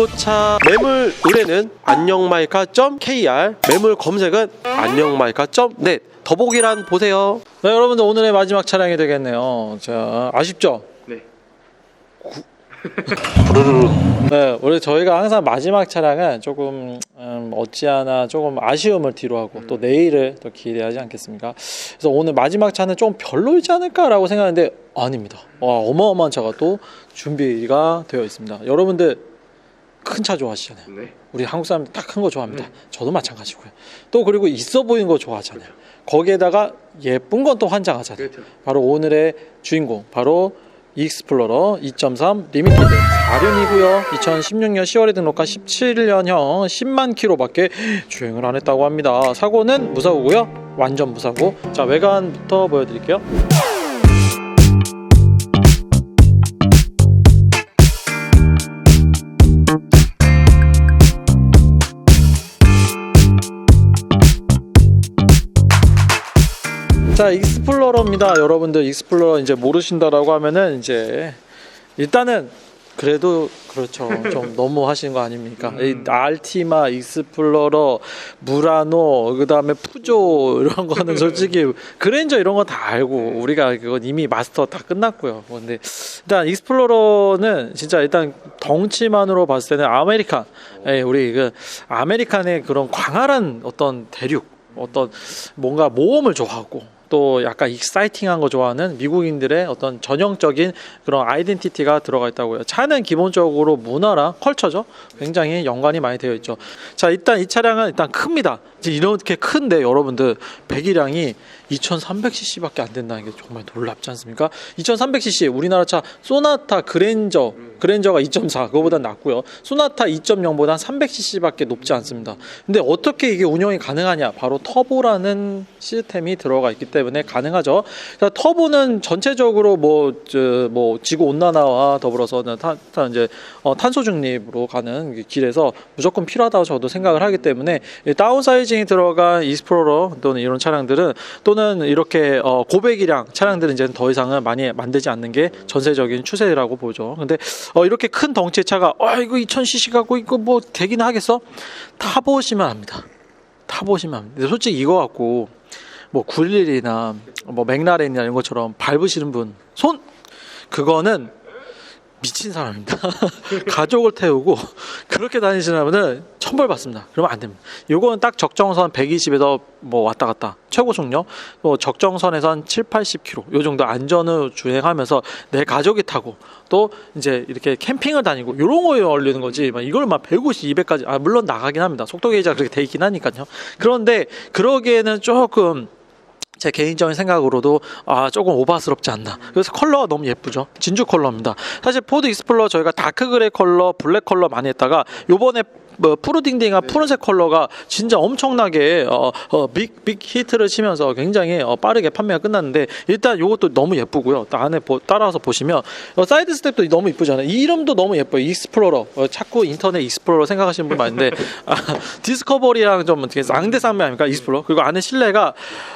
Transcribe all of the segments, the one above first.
중고차 매물 의뢰는 안녕마이카.kr 매물 검색은 안녕마이카.net 더보기란 보세요. 네, 여러분들 오늘의 마지막 차량이 되겠네요. 자, 아쉽죠? 네. 네, 원래 저희가 항상 마지막 차량은 조금 음, 어찌하나 조금 아쉬움을 뒤로 하고 또 내일을 또 기대하지 않겠습니까? 그래서 오늘 마지막 차는 좀 별로이지 않을까라고 생각하는데 아닙니다. 와, 어마어마한 차가 또 준비가 되어 있습니다. 여러분들 큰 차 좋아하시잖아요. 네. 우리 한국 사람들 딱큰거 좋아합니다. 저도 마찬가지고요. 또 그리고 있어 보이는 거 좋아하잖아요. 거기에다가 예쁜 건 또 환장하잖아요. 그렇죠. 바로 오늘의 주인공 바로 익스플로러 2.3 리미티드 4륜이고요 2016년 10월에 등록한 17년형 10만 킬로밖에 주행을 안 했다고 합니다 사고는 무사고고요 완전 무사고 자 외관부터 보여드릴게요 자 익스플로러입니다. 여러분들 익스플로러 이제 모르신다라고 하면은 이제 일단은 그래도 그렇죠. 좀 너무 하시는 거 아닙니까? 이 알티마 익스플로러 무라노 그다음에 푸조 이런 거는 솔직히 그랜저 이런 거 다 알고 우리가 그건 이미 마스터 다 끝났고요. 뭐 근데 일단 익스플로러는 진짜 일단 덩치만으로 봤을 때는 아메리칸. 예, 우리 그 아메리칸의 그런 광활한 어떤 대륙 어떤 뭔가 모험을 좋아하고 또 약간 익사이팅한 거 좋아하는 미국인들의 어떤 전형적인 그런 아이덴티티가 들어가 있다고요. 차는 기본적으로 문화랑 컬처죠. 굉장히 연관이 많이 되어 있죠. 자, 일단 이 차량은 일단 큽니다. 이렇게 큰데 여러분들 배기량이 2300cc밖에 안 된다는 게 정말 놀랍지 않습니까? 2300cc 우리나라 차 소나타 그랜저 그랜저가 2.4 그거보다 낮고요. 소나타 2.0보다 300cc밖에 높지 않습니다. 근데 어떻게 이게 운영이 가능하냐? 바로 터보라는 시스템이 들어가 있기 때문에 가능하죠. 자, 터보는 전체적으로 뭐, 저, 뭐 지구 온난화와 더불어서는 탄, 탄 이제 어, 탄소 중립으로 가는 길에서 무조건 필요하다고 저도 생각을 하기 때문에 이 다운사이징이 들어간 이스프로러 또는 이런 차량들은 또는 이렇게 어, 고배기량 차량들은 이제 더 이상은 많이 만들지 않는 게 전세적인 추세라고 보죠. 근데 어, 이렇게 큰 덩치의 차가 아 이거 2000cc 갖고 이거 뭐 되긴 하겠어? 타보시면 합니다. 타보시면 합니다. 근데 솔직히 이거 갖고 뭐 911이나 뭐 맥라렌이나 이런 것처럼 밟으시는 분 손 그거는 미친 사람입니다. 가족을 태우고 그렇게 다니시는 분은 천벌 받습니다. 그러면 안 됩니다. 요거는 딱 적정선 120에서 뭐 왔다 갔다 최고 속력 뭐 적정선에선 7, 80km 요 정도 안전을 주행하면서 내 가족이 타고 또 이제 이렇게 캠핑을 다니고 요런 거에 어울리는 거지 막 이걸 막 150, 200까지 아 물론 나가긴 합니다. 속도 게이지가 그렇게 돼 있긴 하니까요. 그런데 그러기에는 조금 제 개인적인 생각으로도 아 조금 오바스럽지 않나. 그래서 컬러가 너무 예쁘죠. 진주 컬러입니다. 사실 포드 익스플로러 저희가 다크 그레이 컬러, 블랙 컬러 많이 했다가 요번에 뭐 푸르딩딩한 푸른색 컬러가 진짜 엄청나게 어, 어, 빅, 빅 히트를 치면서 굉장히 어, 빠르게 판매가 끝났는데 일단 요것도 너무 예쁘고요. 또 안에 보- 따라서 보시면 어, 사이드 스텝도 너무 이쁘잖아요. 이 이름도 너무 예뻐요. 익스플로러. 어, 자꾸 인터넷 익스플로러 생각하시는 분 많은데 아, 디스커버리랑 좀 어떻게 쌍대쌍매 아닙니까? 익스플로러. 그리고 안에 실내가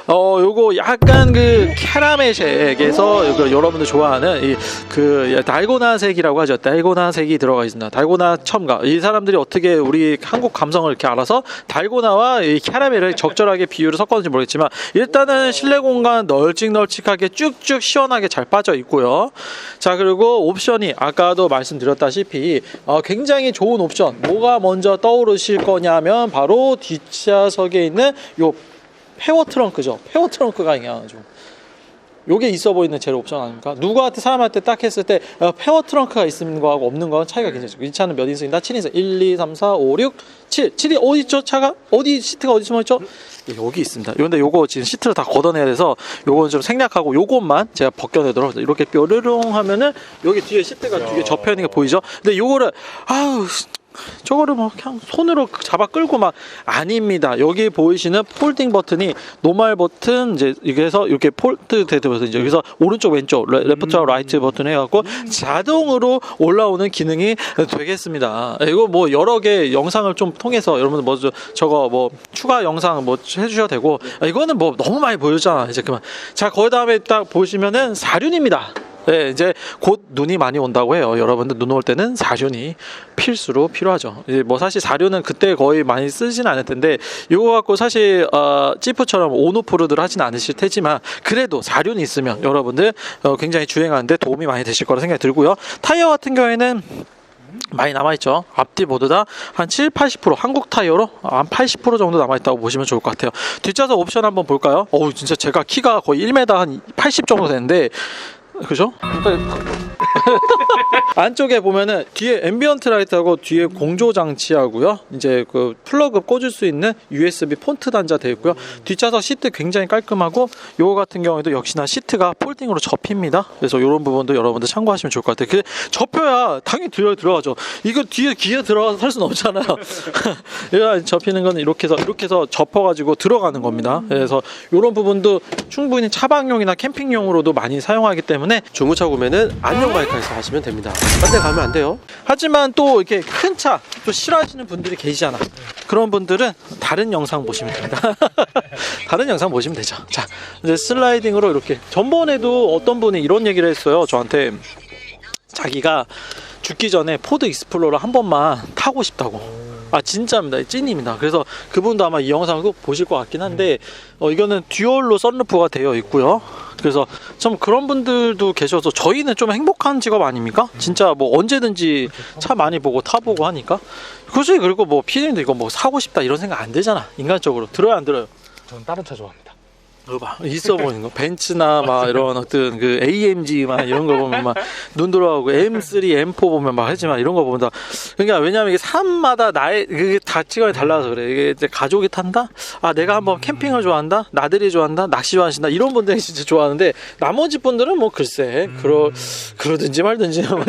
어 요거 약간 그 캐러멜색에서 그 여러분들 좋아하는 이 그 달고나 색이라고 하죠. 달고나 색이 들어가 있습니다. 달고나 첨가. 이 사람들이 어떻게 우리 한국 감성을 이렇게 알아서 달고나와 이 캐러멜을 적절하게 비율을 섞었는지 모르겠지만 일단은 실내 공간 널찍널찍하게 쭉쭉 시원하게 잘 빠져 있고요. 자 그리고 옵션이 아까도 말씀드렸다시피 어, 굉장히 좋은 옵션. 뭐가 먼저 떠오르실 거냐면 바로 뒷좌석에 있는 요 페어 트렁크죠. 페어 트렁크가 그냥 좀 요게 있어 보이는 제일 옵션 아닙니까? 누구한테 사람한테 딱 했을 때 어, 페어 트렁크가 있는 거하고 없는 거는 차이가 굉장히 이 차는 몇 인승이다? 7인승 1, 2, 3, 4, 5, 6, 7 7이 어디 있죠? 차가? 어디 시트가 어디 숨어 있죠? 예, 여기 있습니다. 근데 요거 지금 시트를 다 걷어내야 돼서 요거는 좀 생략하고 요것만 제가 벗겨내도록 하겠습니다. 이렇게 뾰르릉 하면은 여기 뒤에 시트가 뒤에 접혀 있는 게 보이죠? 근데 요거를 아우 저거를 뭐 그냥 손으로 잡아 끌고 막 아닙니다. 여기 보이시는 폴딩 버튼이 노말 버튼 이제 여기서 이렇게 폴드 되면서 이제 여기서 오른쪽 왼쪽 레, 레프트와 라이트 버튼 해갖고 자동으로 올라오는 기능이 되겠습니다. 이거 뭐 여러 개 영상을 좀 통해서 여러분들 뭐 저- 저거 뭐 추가 영상 뭐 해주셔도 되고 아, 이거는 뭐 너무 많이 보여줬잖아 이제 그만. 자 거기 다음에 딱 보시면은 사륜입니다. 네, 이제 곧 눈이 많이 온다고 해요. 여러분들 눈 올 때는 사륜이 필수로 필요하죠. 이제 뭐 사실 사륜은 그때 거의 많이 쓰지는 않을 텐데 이거 갖고 사실 어, 지프처럼 온오프로드를 하진 않으실 테지만 그래도 사륜이 있으면 여러분들 어, 굉장히 주행하는데 도움이 많이 되실 거라 생각이 들고요. 타이어 같은 경우에는 많이 남아있죠. 앞뒤 모두 다 한 7, 80% 한국 타이어로 한 80% 정도 남아있다고 보시면 좋을 것 같아요. 뒷좌석 옵션 한번 볼까요? 어우 진짜 제가 키가 거의 1m 한 80 정도 되는데 그죠? 안쪽에 보면은 뒤에 앰비언트 라이트하고 뒤에 공조 장치하고요. 이제 그 플러그 꽂을 수 있는 USB 폰트 단자 되어 있고요. 뒷좌석 시트 굉장히 깔끔하고 요거 같은 경우에도 역시나 시트가 폴딩으로 접힙니다. 그래서 이런 부분도 여러분들 참고하시면 좋을 것 같아요. 그 접혀야 당연히 들어 들어가죠. 이거 뒤에 기어 들어가서 살 수는 없잖아요. 접히는 건 이렇게 해서 이렇게 해서 접어 가지고 들어가는 겁니다. 그래서 이런 부분도 충분히 차박용이나 캠핑용으로도 많이 사용하기 때문에 중고차 구매는 안녕 마이카에서 하시면 됩니다. 딴데 가면 안 돼요. 하지만 또 이렇게 큰 차 또 싫어하시는 분들이 계시잖아. 그런 분들은 다른 영상 보시면 됩니다. 다른 영상 보시면 되죠. 자, 이제 슬라이딩으로 이렇게 전번에도 어떤 분이 이런 얘기를 했어요. 저한테 자기가 죽기 전에 포드 익스플로러 한 번만 타고 싶다고. 아 진짜입니다 찐입니다 그래서 그분도 아마 이 영상을 꼭 보실 것 같긴 한데 어, 이거는 듀얼로 썬루프가 되어 있고요 그래서 좀 그런 분들도 계셔서 저희는 좀 행복한 직업 아닙니까? 진짜 뭐 언제든지 차 많이 보고 타보고 하니까 굳이 그리고 뭐 피디님도 이거 뭐 사고 싶다 이런 생각 안 들잖아 인간적으로 들어요 안 들어요? 전 다른 차 좋아합니다. 이거 봐 있어 보이는 거? 벤츠나 막 이런 어떤 그 AMG 막 이런 거 보면 막 눈 돌아오고 M3, M4 보면 막 하지만 이런 거 보면 다. 그러니까 왜냐면 이게 사람마다 나의 그게 다 찍어야 달라서 그래. 이게 이제 가족이 탄다? 아 내가 한번 캠핑을 좋아한다? 나들이 좋아한다? 낚시 좋아하신다? 이런 분들이 진짜 좋아하는데 나머지 분들은 뭐 글쎄 그러 그러든지 말든지 뭐.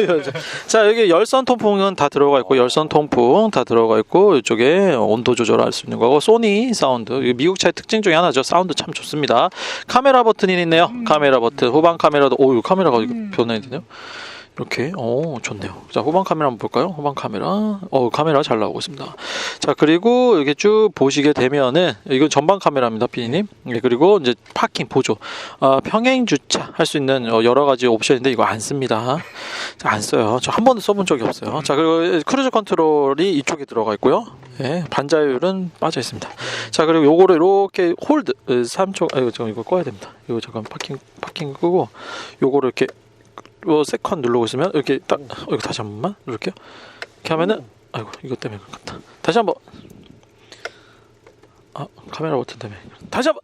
자 여기 열선 통풍은 다 들어가 있고 열선 통풍 다 들어가 있고 이쪽에 온도 조절할 수 있는 거고 소니 사운드. 미국 차의 특징 중에 하나죠. 사운드 참 좋습니다 카메라 버튼이 있네요. 카메라 버튼. 후방 카메라도 오 카메라가 이거 변해야 되네요. 이렇게. 오 좋네요. 자 후방 카메라 한번 볼까요? 후방 카메라. 어 카메라 잘 나오고 있습니다. 자 그리고 이렇게 쭉 보시게 되면은 이건 전방 카메라입니다 피디님. 예, 그리고 이제 파킹 보조. 아, 평행 주차 할 수 있는 어, 여러 가지 옵션인데 이거 안 씁니다. 자, 안 써요. 저 한 번도 써본 적이 없어요. 자 그리고 크루즈 컨트롤이 이쪽에 들어가 있고요 예, 반자율은 빠져 있습니다. 자 그리고 요거를 이렇게 홀드 3초 아 이거 잠깐 이거 꺼야 됩니다. 이거 잠깐 파킹 파킹 끄고 요거를 이렇게 요 세컨 누르고 있으면 이렇게 딱 어, 이거 다시 한 번만 이렇게 이렇게 하면은 아이고 이것 때문에 그렇다. 다시 한번. 아 카메라 버튼 때문에. 다시 한번.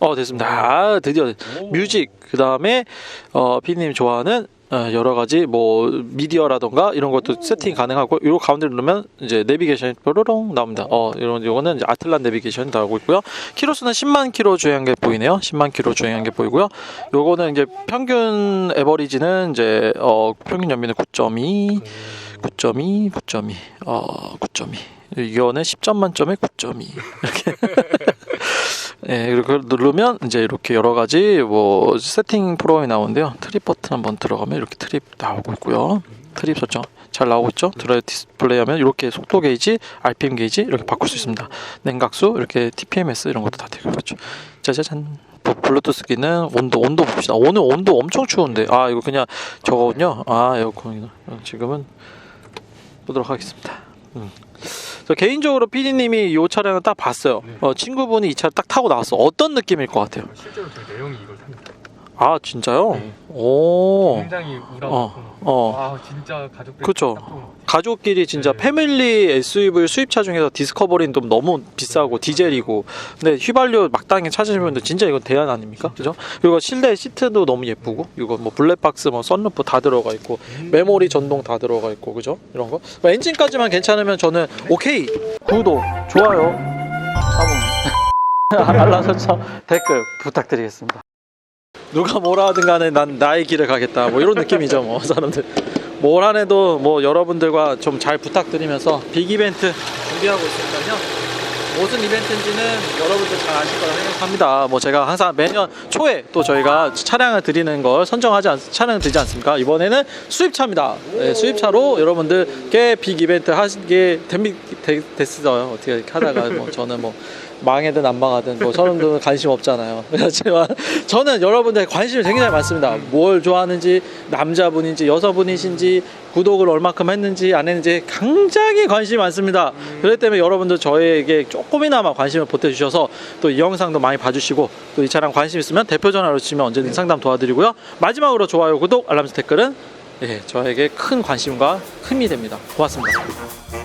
어 됐습니다. 아 드디어 뮤직. 그 다음에 어 피디님 좋아하는 어, 여러 가지 뭐 미디어라던가 이런 것도 세팅 가능하고 요 가운데 누르면 이제 내비게이션이 뾰로롱 나옵니다. 어 이런 요거는 이제 아틀란 내비게이션이 나오고 있고요. 키로수는 10만 키로 주행한 게 보이네요. 10만 키로 주행한 게 보이고요. 요거는 이제 평균 에버리지는 이제 어 평균 연비는 9.2 9.2 9.2 어 9.2 이거는 10점 만점에 9.2 이렇게 예, 그리고 누르면 이제 이렇게 여러 가지 뭐 세팅 프로그램이 나오는데요. 트립 버튼 한번 들어가면 이렇게 트립 나오고 있고요. 트립 설정 잘 나오고 있죠. 드라이브 디스플레이 하면 이렇게 속도 게이지, RPM 게이지 이렇게 바꿀 수 있습니다. 냉각수, 이렇게 TPMS 이런 것도 다 되고 있죠. 짜자잔. 뭐 블루투스 기능 온도 온도 봅시다. 오늘 온도 엄청 추운데 아 이거 그냥 저거군요. 아 에어컨이나 지금은 보도록 하겠습니다. 음. 저 개인적으로 PD님이 이 차량을 딱 봤어요. 네. 어, 친구분이 이 차를 딱 타고 나왔어. 어떤 느낌일 것 같아요? 실제로 제 내용이 이걸 탑니다. 아 진짜요? 네. 오. 굉장히 우라고. 어. 어. 아 진짜 가족들. 좋은- 가족끼리 진짜 네. 패밀리 SUV 수입차 중에서 디스커버리는 좀 너무 비싸고 디젤이고 근데 휘발유 막당에 찾으시는 분들 진짜 이건 대안 아닙니까? 그죠? 그리고 실내 시트도 너무 예쁘고 이거 뭐 블랙박스 뭐 썬루프 다 들어가 있고 메모리 전동 다 들어가 있고 그죠? 이런 거뭐 엔진까지만 괜찮으면 저는 오케이 구독 좋아요 사모님 알람 설정 댓글 부탁드리겠습니다 누가 뭐라 하든 간에 난 나의 길을 가겠다. 뭐 이런 느낌이죠 뭐. 사람들. 뭘 안 해도 뭐 여러분들과 좀 잘 부탁드리면서 빅 이벤트 준비하고 있으니까요. 무슨 이벤트인지는 여러분들 잘 아실 거라 생각합니다. 뭐 제가 항상 매년 초에 또 저희가 차량을 드리는 걸 선정하지 않, 차량을 드리지 않습니까? 이번에는 수입차입니다. 네, 수입차로 여러분들께 빅 이벤트 하시게 되, 됐어요. 어떻게 하다가 뭐 저는 뭐 망해든 안 망하든 뭐 저는 관심 없잖아요. 그렇지만 저는 여러분들 관심이 굉장히 많습니다. 뭘 좋아하는지 남자분인지 여성분이신지 구독을 얼마큼 했는지 안 했는지 굉장히 관심이 많습니다. 그렇기 때문에 여러분들 저에게 조금이나마 관심을 보태주셔서 또 이 영상도 많이 봐주시고 또 이 차량 관심 있으면 대표 전화로 주시면 언제든 상담 도와드리고요. 마지막으로 좋아요, 구독, 알람 댓글은 예, 저에게 큰 관심과 힘이 됩니다. 고맙습니다.